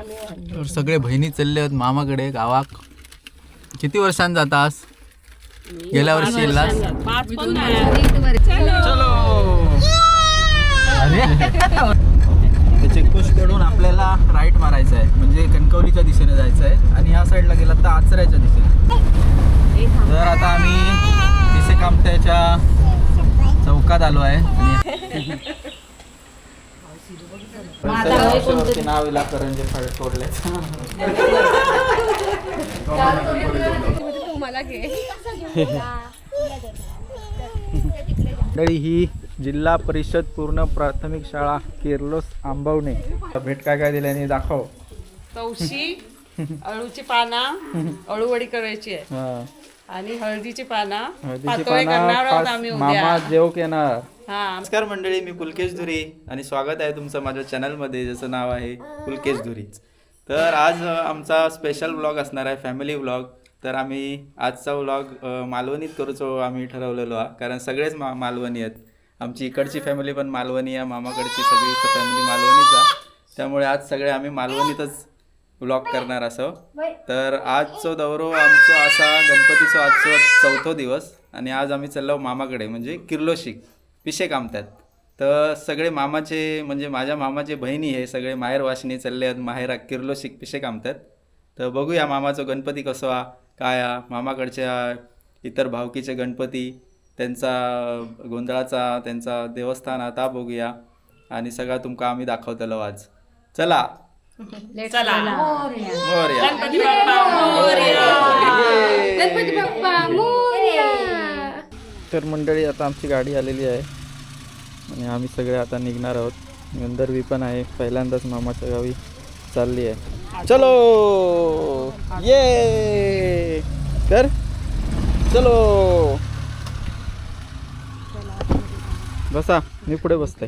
तर सगळे बहिणी चालले आहेत मामाकडे गावाक. किती वर्षांनी जातास गेल्या वर्षी येलास? चलो. अरे. चेकपोस्टकडून आपल्याला राईट मारायचं आहे म्हणजे कणकवलीच्या दिशेने जायचं आहे आणि ह्या साईडला गेला तर आचऱ्याच्या दिशेने. तर आता आम्ही तिसे कामट्याच्या चौकात आलो आहे आणि वर्षावरती नाव इला करंजे फळ तोडले मंडळी ही जिल्हा परिषद पूर्ण प्राथमिक शाळा केरलोस आंबवणे. भेट काय काय दिल्याने दाखव. तवशी अळूची पाना अळूवडी करायची आहे. हा. आणि हळदीची पाना. हळदीची पानं मामा जेव येणार. नमस्कार मंडळी मी पुलकेश धुरी आणि स्वागत आहे तुमचं माझ्या चॅनलमध्ये ज्याचं नाव आहे पुलकेश धुरीच तर आज आमचा स्पेशल व्लॉग असणार आहे फॅमिली व्लॉग तर आम्ही आजचा व्लॉग मालवणीत करूचो आम्ही ठरवलेलो आहे कारण सगळेच मा मालवणी आहेत. आमची इकडची फॅमिली पण मालवणी आहे मामाकडची सगळी फॅमिली मालवणीच आहे. त्यामुळे आज सगळे आम्ही मालवणीतच व्लॉग करणार असो. तर आजचो दौरो आमचो असा गणपतीचो आजचो चौथो दिवस. आणि आज आम्ही चाललो मामाकडे म्हणजे किर्लोशिक पिशे कामतात. तर सगळे मामाचे म्हणजे माझ्या मामाचे बहिणी हे सगळे माहेर वाशिनी चालले आहेत माहेरा किर्लोशिक पिशे कामतात. तर बघूया मामाचो गणपती कसो हा काय हा मामाकडच्या इतर भावकीचे गणपती त्यांचा गोंधळाचा त्यांचा देवस्थान आता बघूया. आणि सगळा तुमका आम्ही दाखवतलो आज. चला. चला. मोरया. गणपती बाप्पा मोरया. तर मंडळी आता आमची गाडी आलेली आहे. आणि आम्ही सगळे आता निघणार आहोत. गंधर्वी पण आहे पहिल्यांदाच मामाच्या गावी चालली आहे. चलो! ये! कर! चलो! बसा मी पुढे बसते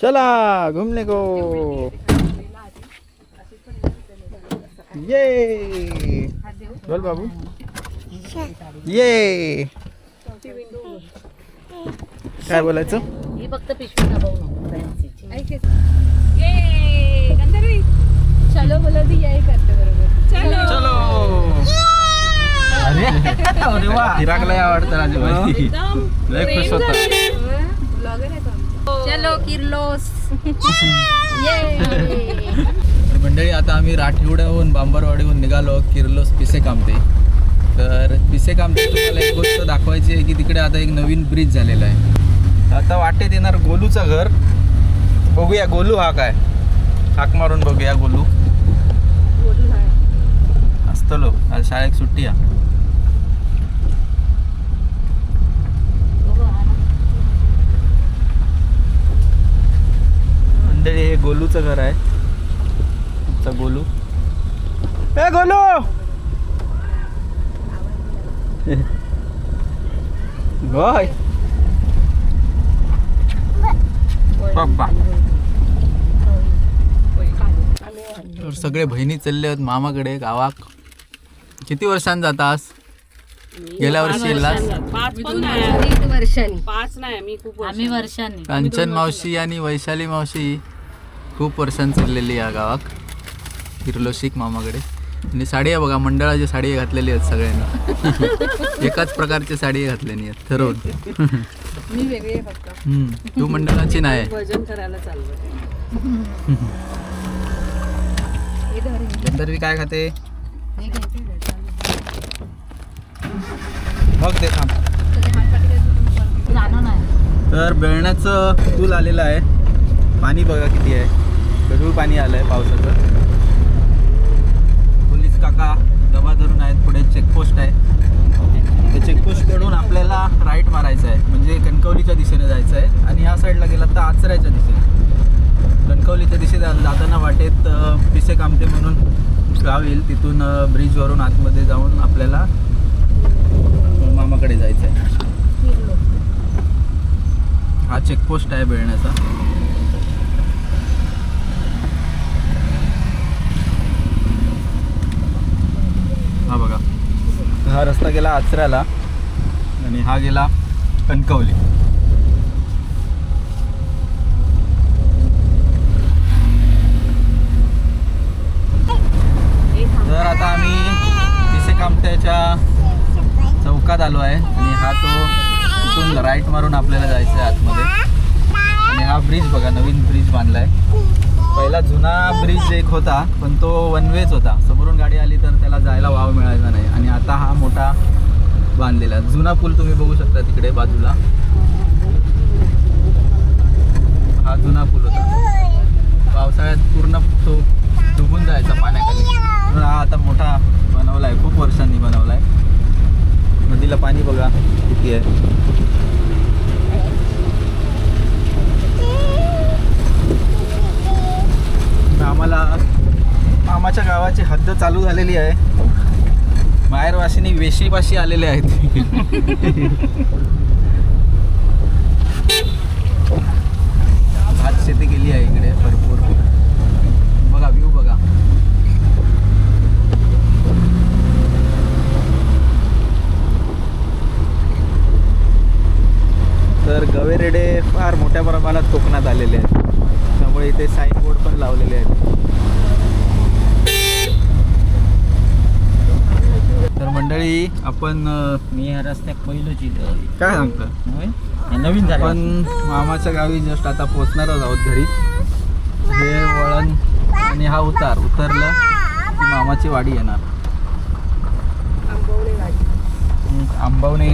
चला घूमने को ये. बोल बाबू. ये. काय बोलायचं? ही फक्त पिशवी. चलो बोला ती याही करते बरोबर. चलो. अरे अरे वा. चिरागला आवडतं लय खुश होता ब्लॉगर आहे तो आमचा. चलो किर्लोस. तर मंडळी आता आम्ही राठिवड्याहून बांबरवाडीहून निघालो किर्लोस पिसे कामते तर पिसे कामते तुम्हाला एक गोष्ट दाखवायची आहे की तिकडे आता एक नवीन ब्रिज झालेला आहे. आता वाटेत येणार गोलूचं घर. बघूया गोलू हा काय? हाक मारून बघूया गोलू. असतलो आज शाळेत सुट्टी आहे. मंडळी हे गोलूचं घर आहे. आमचा गोलू. ए गोलू! होय पप्पा सगळे बहिणी चालले आहेत मामाकडे गावाक. किती वर्षांनी जातास? गेल्या वर्षी येलास? पाच पण नाही. एक वर्षांनी. पाच नाही मी खूप आम्ही वर्षांनी. कांचन मावशी आणि वैशाली मावशी खूप वर्षांनी चाललेली या गावाक किर्लोशिक मामाकडे. आणि साडी आहे बघा मंडळाची साडी घातलेली आहेत सगळ्यांनी. एकाच प्रकारची साडी घातलेली आहेत ठरवून. मी वेगळी आहे फक्त. हम्म. तू मंडळाची नाही. भजन करायला चाललो धर. गंधर्वी काय खाते? मग ते थांब. तर बेळण्याचं पूल आलेलं आहे. पाणी बघा किती आहे. गढूळ पाणी आलं आहे पावसाचं. पोलीस काका दबा धरून आहेत. पुढे चेकपोस्ट आहे. ते चेकपोस्टकडून आपल्याला राईट मारायचं आहे. म्हणजे कणकवलीच्या दिशेने जायचं आहे. आणि ह्या साईडला गेला तर आचऱ्याच्या दिशेने. कणकवलीच्या दिशेने जाताना वाटेत पिसे कामते म्हणून गाव येईल. तिथून ब्रिजवरून आतमध्ये जाऊन आपल्याला मामाकडे जायचं आहे हा चेकपोस्ट आहे बेळण्याचा हा बघा. हा रस्ता गेला आचऱ्याला आणि हा गेला कणकवली तर आता आम्ही पिसे कामट्याच्या चौकात आलो आहे. आणि हा तो इथून राईट मारून आपल्याला जायचं आहे आतमध्ये. आणि हा ब्रिज बघा नवीन ब्रिज बांधलाय. पहिला जुना ब्रिज एक होता पण तो वन वेच होता. समोरून गाडी आली तर त्याला जायला वाव मिळायचा नाही. आणि आता हा मोठा बांधलेला. जुना पूल तुम्ही बघू शकता तिकडे बाजूला हा जुना पूल होता पावसाळ्यात पूर्ण तो डुबून जायचा पाण्याखाली म्हणून हा आता मोठा बनवला आहे खूप वर्षांनी बनवला आहे नदीला पाणी बघा किती आहे आम्हाला मामाच्या गावाची चालू झालेली आहे. माहेरवासिनी वेशीपाशी आलेले आहेत भात शेती केली आहे इकडे भरपूर बघा व्ह्यू बघा तर गवेरेडे फार मोठ्या प्रमाणात कोकणात आलेले आहेत त्यामुळे इथे साईनबोर्ड पण लावलेले आहेत तर मंडळी आपण मी ह्या रस्त्यात पहिलोच इथं काय सांगतो? हे नवीन झालं. आपण मामाच्या गावी जस्ट आता पोचणारच आहोत घरी. हे वळण आणि हा उतार. उतरलं की मामाची वाडी येणार. आंबवणे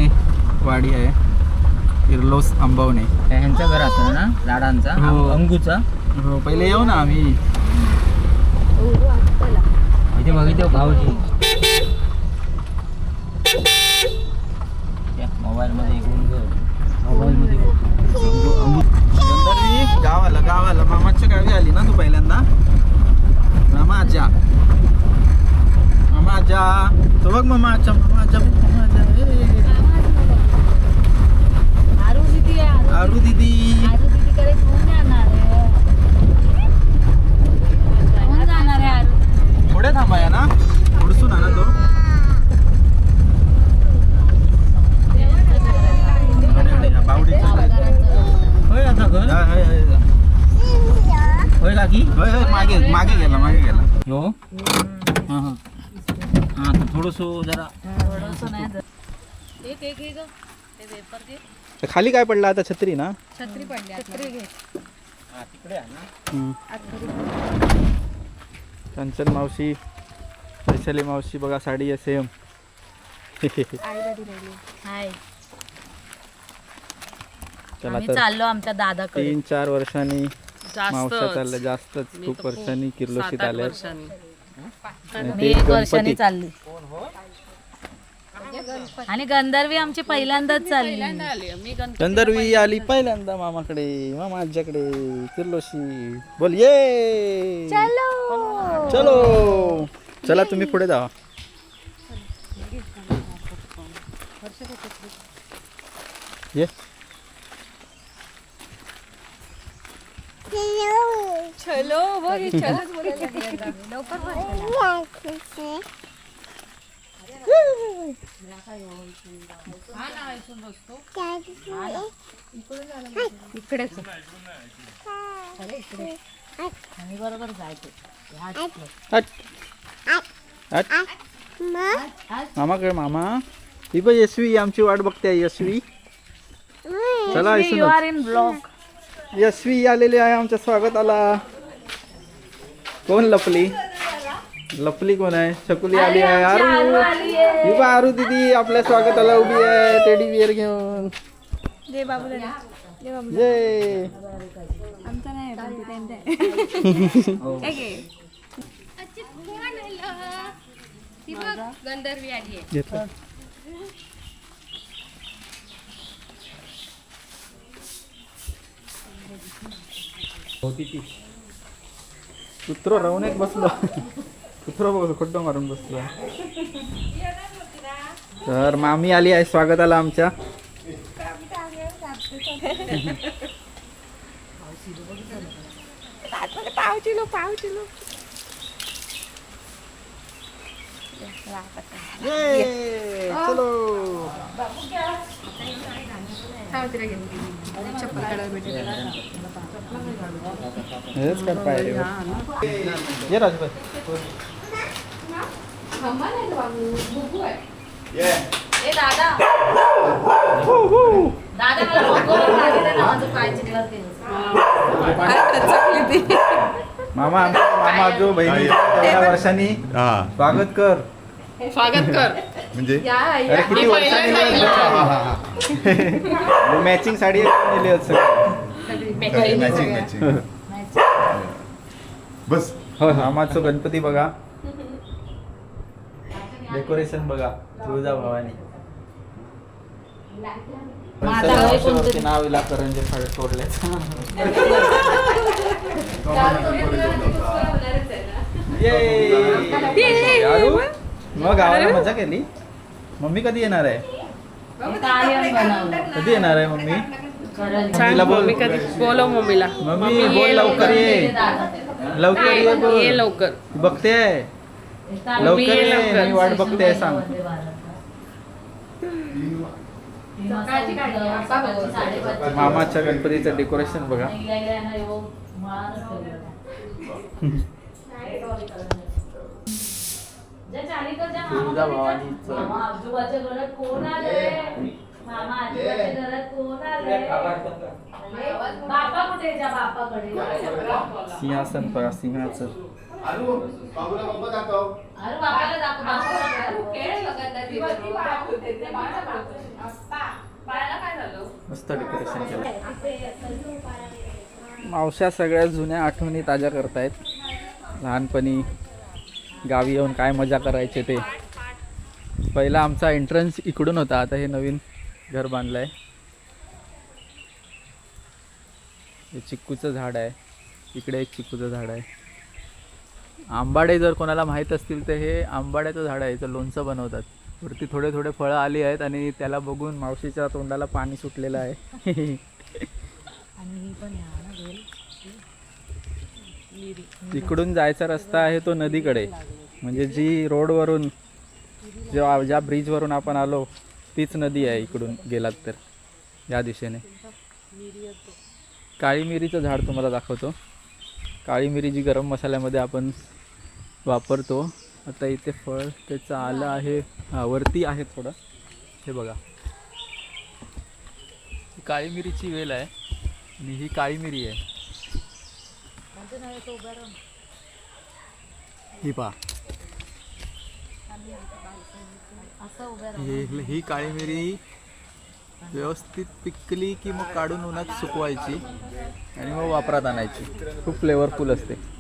वाडी. आहे. इर्लोस आंबवणे. हे ह्यांचं घर असतं ना? लाडांचा हो. अंगूचा हो पहिले येऊ ना आम्ही. इथे बघितलं भाऊजी मोबाईल मध्ये इकडून मोबाईल मध्ये गंधर्वी गावाला गावाला. मामाच्या गावी आली ना तू पहिल्यांदा? मामा आजा मामा आजा तो बघ मामा आजा मामा आजा बघ, मामा आजा ए. आरू दीदी आरू दीदी आरू दीदीकडे कोण जाणार आहे कोण जाणार आहे आरू पुढे थांबाया ना उडसून आणा तो अडे, अडे, हा बावडीचा आहे. होय आता घर हा, हाय, हाय, हाय. होय काकी होय, होय, मागे मागे गेला मागे गेला हो हां हां हां तर थोडंसं जरा थोडंसं नाही जर- हे ते घे गं. ते वेपर खाली काय पडला आता? छत्री ना? छत्री पडली छत्री घे. हां तिकडे आहे ना? हम्म. चंचल मावशी वैशाली मावशी बघा साडी आहे सेम हाय. चला आम्ही तर चाललो आमच्या दादाकडे. तीन चार वर्षांनी मावशा जास्त चालल्या जास्तच. मी खूप वर्षांनी किर्लोशीत आल्या वर्षांनी. आणि मी एक वर्षाने गणपती. चालली. आणि गंधर्वी आमची पहिल्यांदाच चालली. पहिल्यांदा आली मी गणपती गंधर्वी आली पहिल्यांदा मामाकडे. मामा आज्याकडे. किर्लोशी बोल ये! चलो! चला! तुम्ही पुढे जावा ये. चलो बघ ही चलोच बोलायला लागली आता. लवकर बोल. इकडेच बरोबर हट हट मामाकडे मामा. ही पण यशवी आमची वाट बघते यशवी. चला यू इथूनच. आर इन ब्लॉग यशवी आलेली आहे आमच्या स्वागताला. कोण लपली? लपली कोण आहे? शकुली आली आहे आरू. ही आरू दिदी आपल्या स्वागताला उभी आहे टेडी बिअर घेऊन. जय. जय बाबू ये आमचा नाही. हे. घे. ती बघ, गंधर्वी आली आहे. घेतलं. कुत्रो राहून एक बसलो. कुत्रो बघ खड्डो मारून बसलो. तर मामी आली आहे स्वागताला आमच्या. पाव किलो पाव किलो हेच कर पाहिजे ये राजभाई ए दादा. दादा मला भोकं लागली ना, माझं पाय चिकलात गेलं. मामा मामा जो बहिणी वर्षांनी हा. स्वागत कर. स्वागत कर. म्हणजे? अरे किती मी वर्षांनी मॅचिंग साडी नेली होत मॅचिंग मॅचिंग बस. हो मामाचं गणपती बघा. डेकोरेशन बघा तुळजा भवानी. नाव इला करंजे फळ तोडले मग गावाला मजा केली? मम्मी कधी येणार आहे. कधी येणार आहे मम्मी? बोलव मम्मीला. मम्मी बोल लवकर. ये. लवकर. ये लवकर. बघते लवकर ये. मी वाट बघते सांग. सकाळची साडेपाचची. मामाच्या गणपतीचं डेकोरेशन बघा. इला इला यांना येऊ, माळाच ठेवलं. ज्या चालीकडच्या मामा तुळजा कडे जा. भवानीचं. मामा आजोबाच्या घरात कोण आले मामा आजोबाच्या घरात कोण आले बापा कुठे आहे? जा बापाकडे? सिंहासन बघा सिंहासन अरे बापाला दाखव. मस्त डेकोरेशन केलं. मावश्या सगळ्या जुन्या आठवणी ताज्या करतायत. लहानपणी गावी येऊन काय मजा करायचे ते. पहिला आमचा एंट्रन्स इकडून होता आता हे नवीन घर बांधलं आहे हे चिक्कूचं झाड आहे. इकडे एक चिक्कूचं झाड आहे. आंबाडे जर कोणाला माहीत असतील तर हे आंबाड्याचं झाड आहे याचं लोणचं बनवतात. वरती थोडे थोडे फळं आली आहेत आणि त्याला बघून मावशीच्या तोंडाला पाणी सुटलेलं आहे. इकडून जायचा रस्ता आहे तो नदीकडे. म्हणजे जी रोडवरून जेव्हा ज्या ब्रिजवरून आपण आलो तीच नदी आहे इकडून गेलात तर या दिशेने. काळी मिरीचं झाड तुम्हाला दाखवतो. काळी मिरी जी गरम मसाल्यामध्ये आपण वापरतो. आता इथे फळ त्याचं आलं आहे. हा वरती आहे थोडं. हे बघा. काळी मिरीची वेल आहे आणि ही काळी मिरी आहे. ही पहा. ही काळी मिरी व्यवस्थित पिकली की मग काढून उन्हात सुकवायची आणि मग वापरात आणायची. खूप फ्लेवरफुल असते.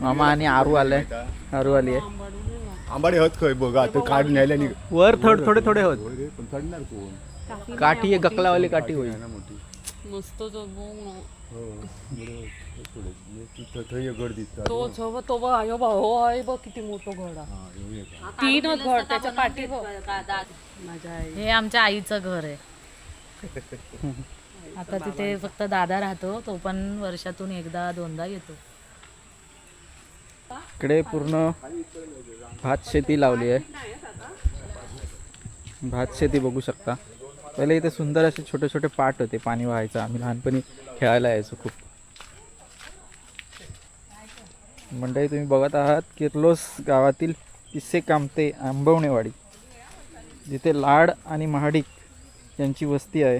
मामा आणि आरू आलाय आरू आली आहे. आंबाडे होत खय बघा आता काढ न्यायला निघ वर थोडे थोडे थोडे होत. पण चढणार कोण? काठी आहे गकलावाली काठी होईल ना मोठी. मस्त जो ना. हो बरोबर थोडं तिथं थंय गड दिसतात. तो जो तो बघ आयो बा हो आहे बघ किती मोठं घड आहे. हा? तीनच घड त्याच्या पाठी बघ. माझ्या आई हे आमच्या आईचं घर आहे. आता तिथे फक्त दादा राहतो तो पण वर्षातून एकदा दोनदा येतो. इकडे पूर्ण भात शेती लावली आहे. भात शेती बघू शकता. पहिले इथे सुंदर असे छोटे छोटे पाट होते पाणी व्हायचं. आम्ही लहानपणी खेळायला यायचो खूप. मंडळी तुम्ही बघत आहात किर्लोस गावातील किस्से कामते आंबवणेवाडी. जिथे लाड आणि महाडिक यांची वस्ती आहे.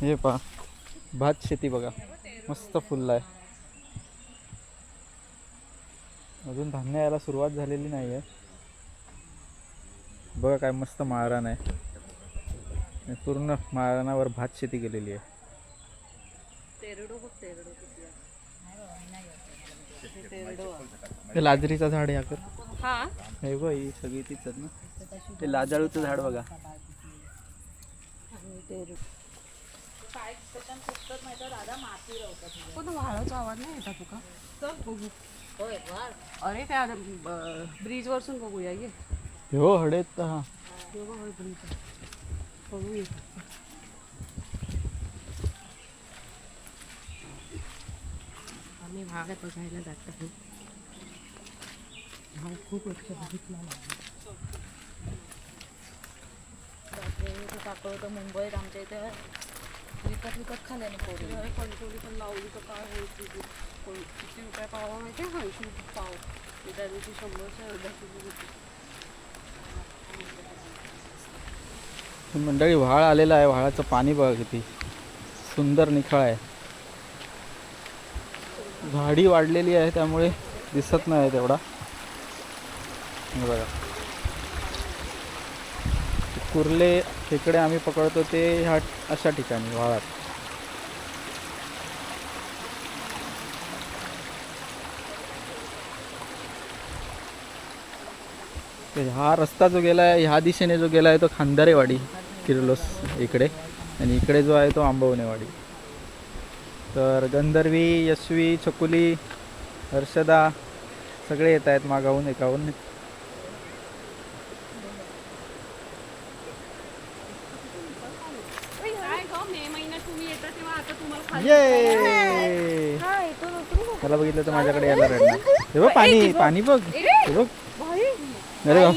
हे पहा भात शेती बघा. मस्त फुलला आहे अजून धान्य यायला सुरुवात झालेली नाही आहे बघा काय मस्त माळरान आहे. पूर्ण माळरानावर भात शेती केलेली आहे. हे लाजरीचं झाड हा? हे बघ ही सगळी तीच आहेत ना. ते लाजाळूचं झाड बघा. वाळाचा आवाज नाही येतात तुका? चल बघू. अरे त्या ब्रिज वरसून बघूया ये. हो हडेत हा. बघू ये. आम्ही भागात बघायला जातो काकड होतं मुंबईत आमच्या इथे. विकत विकत खाल्ल्याने पोरी. पण लावली तर काय होईल किती रुपये पाव माहिती आहे ऐंशी रुपये पाव मी त्या दिवशी शंभरच्या अर्धा किलो होती मंडळी व्हाळ आलेला आहे. व्हाळाचं पाणी बघा किती सुंदर निखळ आहे. झाडी वाढलेली आहे त्यामुळे दिसत नाही तेवढा. बघा. कुर्ले खेकडे आम्ही पकडतो ते ह्या अशा ठिकाणी व्हाळात तर हा रस्ता जो गेला आहे ह्या दिशेने जो गेला आहे तो खांदारेवाडी किर्लोस इकडे. आणि इकडे जो आहे तो आंबवणेवाडी. तर गंधर्वी यशवी छकुली हर्षदा सगळे येत आहेत मागाहून एकाहून. ये मला बघितलं तर माझ्याकडे यायला रडणार. हे बघ पाणी पाणी बघ. हे बघ. अरे बाप.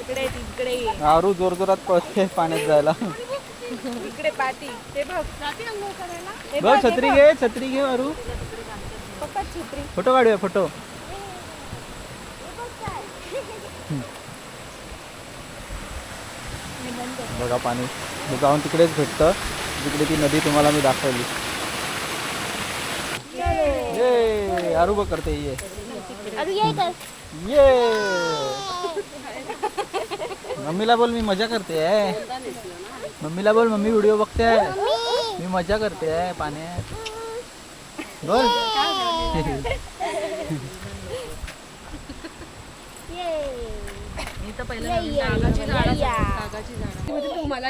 इकडे तिकडे आरू जोर जोरात पळते पाण्यात जायला. इकडे पाठी ते बघ. हे बघ छत्री घे छत्री घे आरू. पप्पा छत्री. फोटो काढूया फोटो. बघा पाणी. हे जाऊन तिकडेच भेटतं. तिकडे ती नदी तुम्हाला मी दाखवली. ये. आरू बघ करते ये. अरे ये कर ये! मम्मीला बोल मी मजा करते आहे मम्मीला बोल मम्मी व्हिडिओ बघते आहे मी मजा करते आहे पाण्यात बोल. मी तर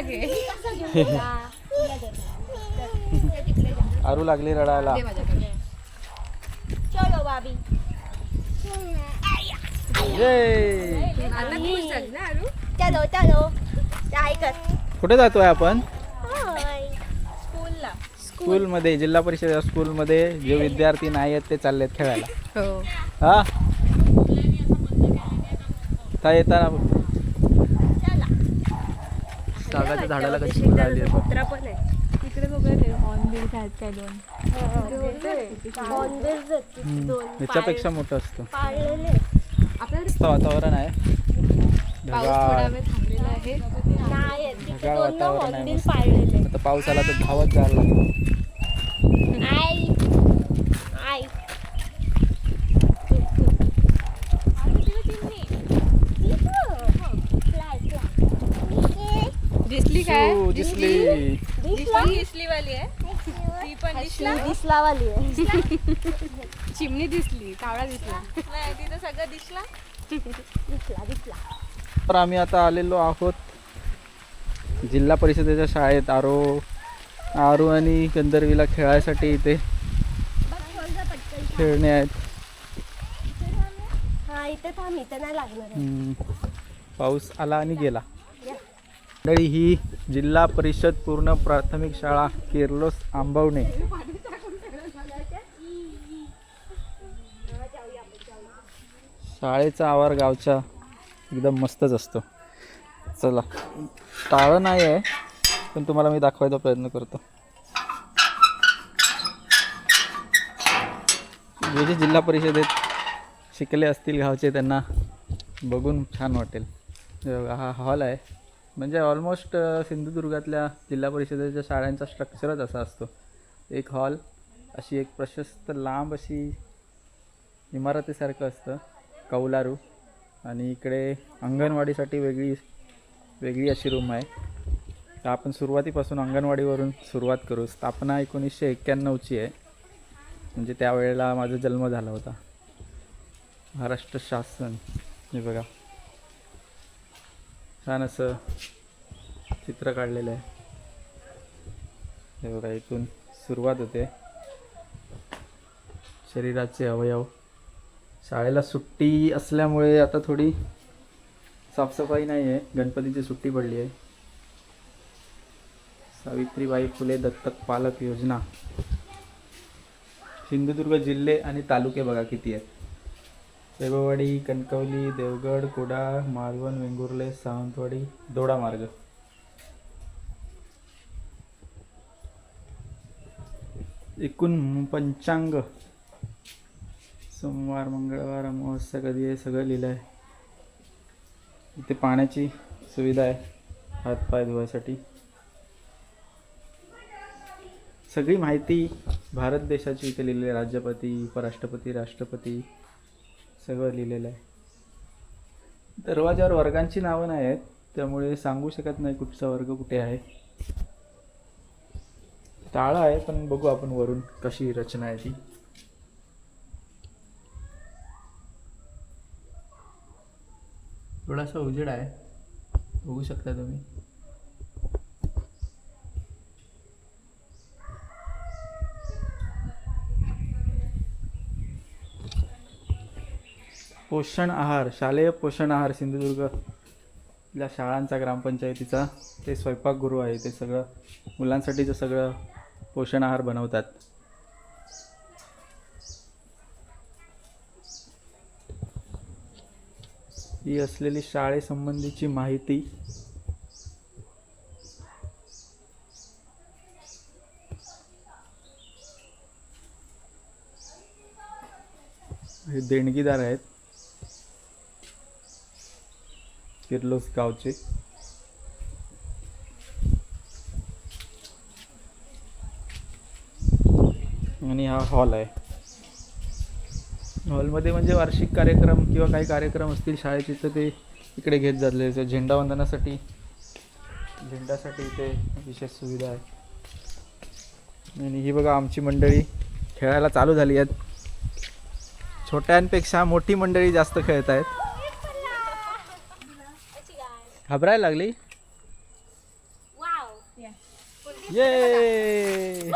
घे. आरू लागली रडायला. चलो बाबी ये चलो चलो. काय कर. कुठे जातोय आपण? स्कूलला. स्कूलमध्ये जिल्हा परिषद स्कूलमध्ये जे विद्यार्थी नाही आहेत ते चाललेत खेळायला. हो. हा? था येताना सागाच्या झाडाला कशी फुलं आली आहेत बघ. कुत्रा पण आहे. तिकडे बघा ते हॉर्नबिल आहेत काय दोन. हॉर्नबिल्स आहेत तिथे हम्म, दोन ह्याच्यापेक्षा मोठं असतं. पाळलेले मस्त वातावरण आहे. पाऊस थोडा ढगाळ वातावरण आहे. मस्त. आता पाऊस आला तर धावत जायला लागेल आई. आई. दिसली काय? दिसली. दिसली वाली आहे. पण दिसला दिसला? वाली आहे. चिमणी दिसली कावळा दिसला. नाही तिथं सगळं दिसला. दिसला दिसला. तर आम्ही आता आलेलो आहोत जिल्हा परिषदेच्या शाळेत आरो आरू आणि गंधर्वीला खेळायसाठी इथे. खेळणे आहेत. हा इथे थांब इथे नाही लागणार आहे. हम्म. पाऊस आला आणि गेला. मंडळी ही जिल्हा परिषद पूर्ण प्राथमिक शाळा केरलोस आंबवणे. शाळेचा आवार गावच्या एकदम मस्तच असतो. चला. टाळं नाही आहे पण तुम्हाला मी दाखवायचा प्रयत्न करतो. जे जे जिल्हा परिषदेत शिकले असतील गावचे त्यांना बघून छान वाटेल. बघा हा हॉल आहे. म्हणजे ऑलमोस्ट सिंधुदुर्गातल्या जिल्हा परिषदेच्या शाळांचा स्ट्रक्चरच असा असतो. एक हॉल अशी एक प्रशस्त लांब अशी इमारतीसारखं असतं कौलारू. आणि इकडे अंगणवाडीसाठी वेगळी वेगळी अशी रूम आहे. तर आपण सुरुवातीपासून अंगणवाडीवरून सुरुवात करू. स्थापना एकोणीसशे एक्क्याण्णवची आहे. म्हणजे त्यावेळेला माझा जन्म झाला होता. महाराष्ट्र शासन. हे बघा. छान असं चित्र काढलेलं आहे. हे बघा इथून सुरुवात होते. शरीराचे अवयव. शाळेला सुट्टी असल्यामुळे आता थोडी साफसफाई नाही आहे. गणपतीची सुट्टी पडली आहे. सावित्रीबाई फुले दत्तक पालक योजना. सिंधुदुर्ग जिल्हे आणि तालुके बघा किती आहेत. वैभववाडी कणकवली देवगड कुडाळ मालवण वेंगुर्ले सावंतवाडी दोडा मार्ग एकूण पंचांग. सोमवार मंगळवार अमावस्या कधी आहे? सगळं लिहिलं आहे. इथे पाण्याची सुविधा आहे. हातपाय धुवायसाठी. सगळी माहिती भारत देशाची इथे लिहिलेली आहे. राज्यपती उपराष्ट्रपती राष्ट्रपती. सगळं लिहिलेलं आहे. दरवाजावर वर्गांची नावं नाही आहेत त्यामुळे सांगू शकत नाही कुठचा वर्ग कुठे आहे. ताळा आहे पण बघू आपण वरून कशी रचना आहे ती. थोडासा उजेड आहे. बघू शकता तुम्ही. पोषण आहार शालेय पोषण आहार सिंधुदुर्ग या शाळांचा ग्रामपंचायतीचा. ते स्वयंपाकगृह आहे. ते सगळं मुलांसाठीचं सगळं पोषण आहार बनवतात. ही असलेली शाळेसंबंधीची माहिती हे देणगीदार आहेत. किर्लोस गावचे. आणि हा हॉल आहे. हॉलमध्ये म्हणजे वार्षिक कार्यक्रम किंवा काही कार्यक्रम असतील शाळेचे तर ते इकडे घेत जातले. झेंडावंदनासाठी झेंडासाठी इथे विशेष सुविधा आहे. आणि ही बघा आमची मंडळी खेळायला चालू झाली आहेत. छोट्यांपेक्षा मोठी मंडळी जास्त खेळत आहेत घाबरायला लागली? ये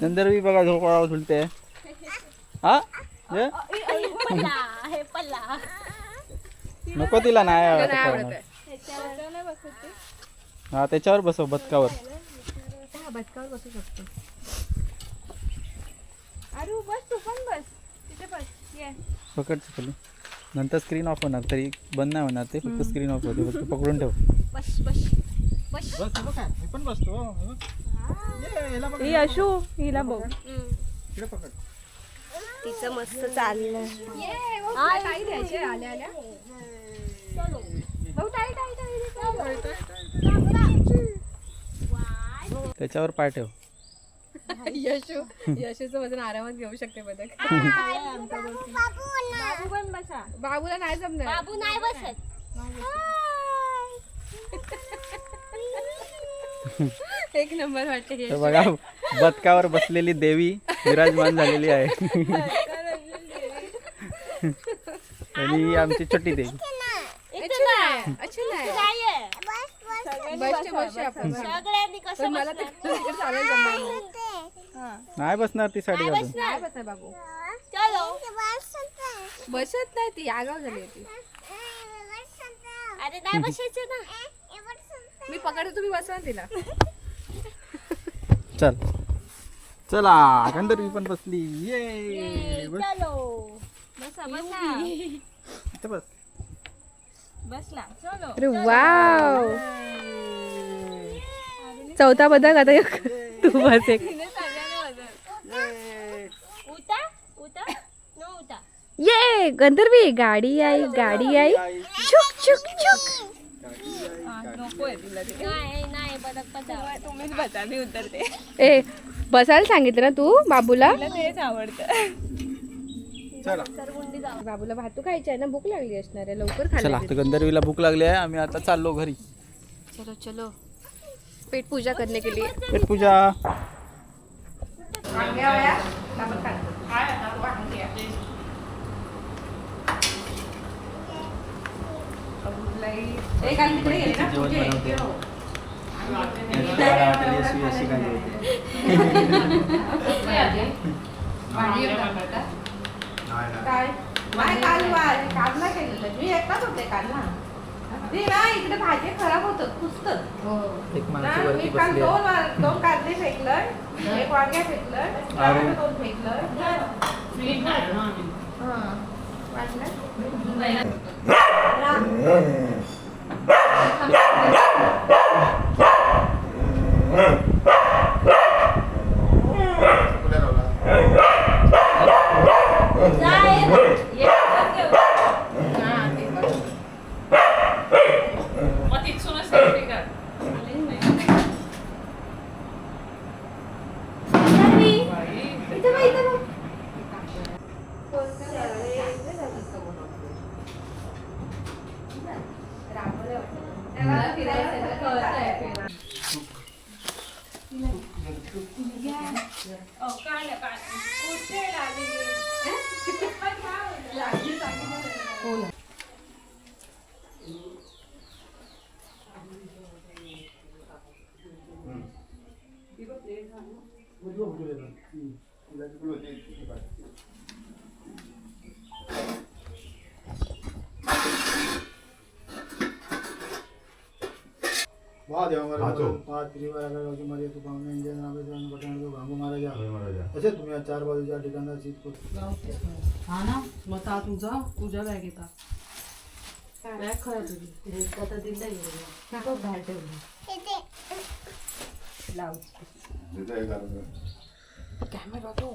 नंतर मी बघा झोपाळा झुलते हा। नको तिला नाही आवडत. हा त्याच्यावर बसव बदकावर बसू शकतो अरे बस तू पण बस। तिथे बस ये। पकड खाली नंतर स्क्रीन ऑफ होणार तरी बंद नाही होणार ते फक्त स्क्रीन ऑफ होते फक्त पकडून ठेव. बस बस बस. हे बघा मी पण बसतो हे बघ. ये, याला बघ. ही अशू हिला बघ. इकडे पकड. तिचं मस्त चाललं टाई द्यायचे आल्या आल्या. भाऊ टाई टाई त्याच्यावर पाय ठेव. यशू यशूचं वजन आरामात घेऊ शकते बदक. बाबू पण बसा. बाबूला नाही जमणार. बाबू नाही बसत. एक नंबर वाटते तर बघा बदकावर बसलेली देवी विराजमान झालेली आहे. आणि ही आमची छोटी देवी. अच्छा नाही अच्छा नाही बसचे बसचे आपण पण मला ते तिकडे चालायला जमणार नाही. नाही बसणार ती साडी घालून. नाही बसणार बाबू. बसत नाही ती आगाव झाली होती अरे नाही बसायचं ना. मी पकडते तुम्ही बसवा तिला. चल. चला गंधर्वी पण बसली. ये. बस. चलो. बसा बसा. इथं बस. बसला. चलो. अरे वाव. चौथा बदक आता एक. तू बस एक. ये गंधर्वी गाडी आई गाडी आई। छुक छुक छुक। तुम्हीच बसा मी उतरते ए बसायला सांगितलं ना तू बाबूला? तेच आवडतं. चला. बाबूला भातू खायची आहे ना भूक लागली असणार आहे लवकर चला तर गंधर्वीला भूक लागली आहे आम्ही आता चाललो घरी. चलो चलो. पेट पूजा करने के लिए. पेट पूजा. जेवण बनवते अशी काय होते नाही कालवा काढला केलेलं मी एकटाच होते काढला ते ना इकडे भाजी खराब होत पुसत एक माणसं वरती मी काल बसली दोन आहे वा- दोन कांदे फेकलं एक वांग्या फेकलं अरे. दोन फेकलं वाह Yeah. देवा महाराज पाच त्रिवार गावची मध्ये तू पाहुणे इंजन रामेश्वर पठाण तो भांगू महाराजा असे तुम्ही या चार बाजूच्या ठिकाणा सीट करू हा ना? मग ता तुझा तुझ्या बॅगेत बॅग खरं तुझी आता दिलं वाह देवा महाराज गावची मध्ये तू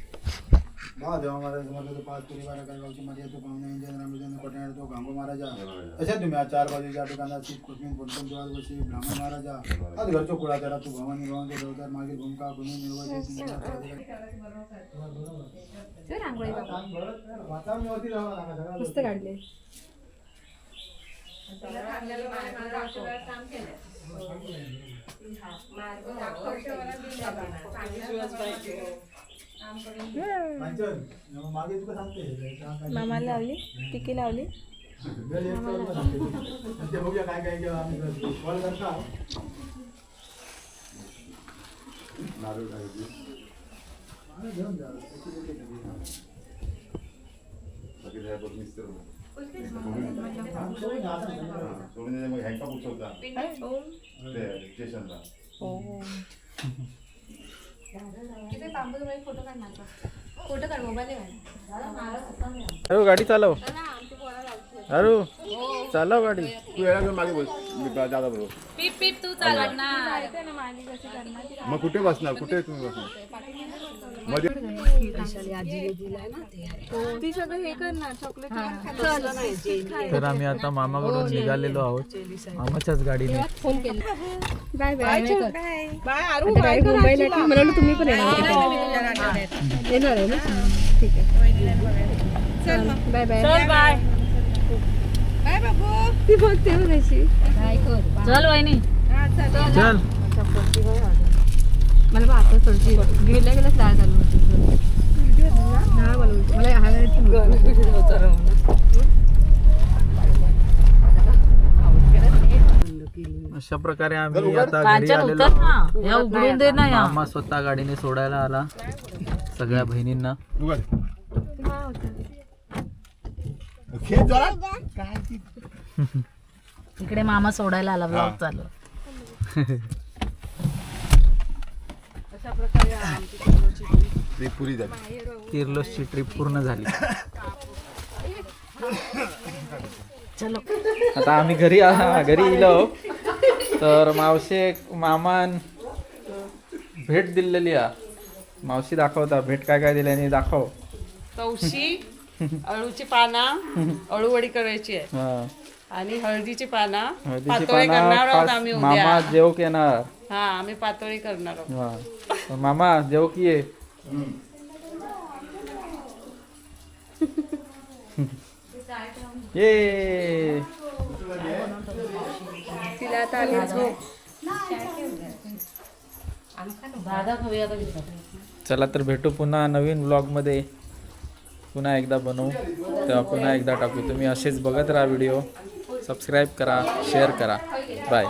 इंजन रामेश्वर पठाण महाराजमध्ये तू पाच त्रिवार गावची मध्ये तू पाहुणे इंजन रामेश्वर पठाण तो भांगू महाराजा असे तुम्ही आज चार बाजूच्या ठिकाणा सीट कोथमीर पोटकन दिवाळ ब्राह्मण महाराजा आज घरचो कुळा त्याला तू भवानी भवानी देवतार मागील भूमिका गुन्हे निर्वाचित मस्त काढले. कांचन, मग मागे तुला सांगते. मामाला लावली? टिकी लावली? वेळ येत नाही मला सांगते. ते बघूया काय फोटो काढ फोटो काढ मोबाईल गाडी चालव अरे चालव गाडी. तू यायला घेऊन मागे बस मी दादा बरोबर पीप पीप तू चालत ना मग कुठे बसणार? कुठे तुम्ही बसणार? मध्ये ती सगळं हे करणार चॉकलेट तर आम्ही आता मामाकडून निघालेलो आहोत. मामाच्याच गाडीने. बाय बाय बाय मुंबईला की मला वाटलं तुम्ही पण येणार. येणार आहे ना? ठीक आहे. चल बाय बाय. चल बाय. ती बघते बघ कशी चल वहिनी. चल. मला आता थोडीशी गेल्या गेल्या शाळा चालू होती. हा मला बोलते. मला हा गाडीत अशा प्रकारे आम्ही आता घरी आलेलो मामा स्वतः गाडीने सोडायला आला. सगळ्या बहिणींना. इकडे मामा सोडायला आला ब्लॉग चालू. ते पुरी झाली. किर्लोसची ट्रिप पूर्ण झाली. आता आम्ही घरी आ- घरी इलो. तर मावशे मामान भेट दिलेली आ. मावशी दाखवता. भेट काय काय दिल्याने दाखव. तवशी अळूची पाना अळूवडी करायची आहे. हा. आणि हळदीची पाना हळदीची पातोळी करणार आहोत आम्ही मामा उद्या. जेवक येणार. हा आम्ही पातोळी करणार आहोत. हा. तर मामा जेवक ये. ये. तिला आता आली झोप? चला तर भेटू पुन्हा नवीन व्लॉगमध्ये पुन्हा एकदा बनवू. तेव्हा पुन्हा एकदा टाकू. तुम्ही असेच बघत राहा व्हिडिओ. सबस्क्राईब करा शेअर करा. बाय